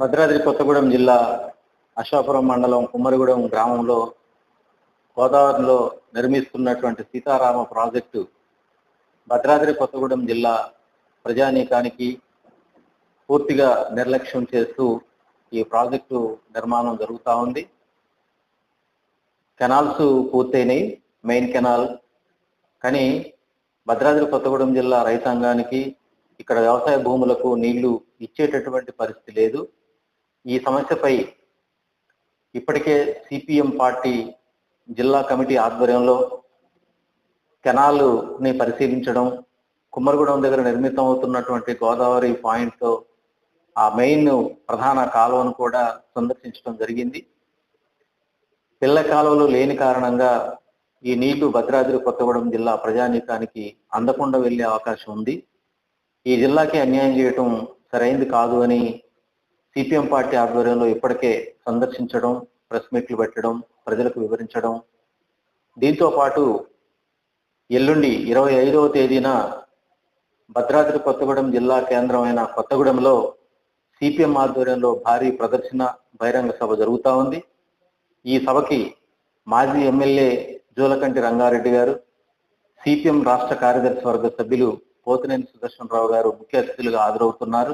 భద్రాద్రి కొత్తగూడెం జిల్లా అశ్వాపురం మండలం కుమ్మరిగూడెం గ్రామంలో గోదావరిలో నిర్మిస్తున్నటువంటి సీతారామ ప్రాజెక్టు భద్రాద్రి కొత్తగూడెం జిల్లా ప్రజానీకానికి పూర్తిగా నిర్లక్ష్యం చేస్తూ ఈ ప్రాజెక్టు నిర్మాణం జరుగుతూ ఉంది. కెనాల్స్ పూర్తయినాయి మెయిన్ కెనాల్. కానీ భద్రాద్రి కొత్తగూడెం జిల్లా రైతాంగానికి ఇక్కడ వ్యవసాయ భూములకు నీళ్ళు ఇచ్చేటటువంటి పరిస్థితి లేదు. ఈ సమస్యపై ఇప్పటికే సిపిఎం పార్టీ జిల్లా కమిటీ ఆధ్వర్యంలో కెనాల్ని పరిశీలించడం కుమ్మరిగూడెం దగ్గర నిర్మితం అవుతున్నటువంటి గోదావరి పాయింట్ ఆ మెయిన్ ప్రధాన కాలువను కూడా సందర్శించడం జరిగింది. పిల్ల కాలువలు లేని కారణంగా ఈ నీళ్ళు భద్రాద్రి కొత్తగూడెం జిల్లా ప్రజానీకానికి అందకుండా వెళ్ళే అవకాశం ఉంది. ఈ జిల్లాకి అన్యాయం చేయటం సరైంది కాదు అని సిపిఎం పార్టీ ఆధ్వర్యంలో ఇప్పటికే సందర్శించడం ప్రెస్ మీట్లు పెట్టడం ప్రజలకు వివరించడం. దీంతో పాటు ఎల్లుండి ఇరవై ఐదవ తేదీన భద్రాద్రి కొత్తగూడెం జిల్లా కేంద్రమైన కొత్తగూడెంలో సిపిఎం ఆధ్వర్యంలో భారీ ప్రదర్శన బహిరంగ సభ జరుగుతా ఉంది. ఈ సభకి మాజీ ఎమ్మెల్యే జూలకంటి రంగారెడ్డి గారు సిపిఎం రాష్ట్ర కార్యదర్శి వర్గ సభ్యులు పోతినేని సుదర్శనరావు గారు ముఖ్య అతిథులుగా హాజరవుతున్నారు.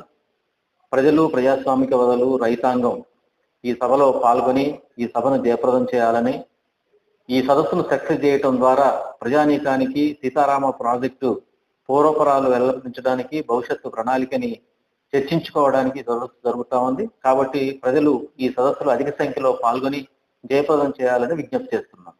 ప్రజలు ప్రజాస్వామిక వదలు రైతాంగం ఈ సభలో పాల్గొని ఈ సభను జయప్రదం చేయాలని ఈ సదస్సును సక్సెస్ చేయటం ద్వారా ప్రజానీకానికి సీతారామ ప్రాజెక్టు పూర్వపరాలు వెల్లడించడానికి భవిష్యత్తు ప్రణాళికని చర్చించుకోవడానికి సదస్సు జరుగుతా ఉంది. కాబట్టి ప్రజలు ఈ సదస్సులో అధిక సంఖ్యలో పాల్గొని జయప్రదం చేయాలని విజ్ఞప్తి చేస్తున్నాం.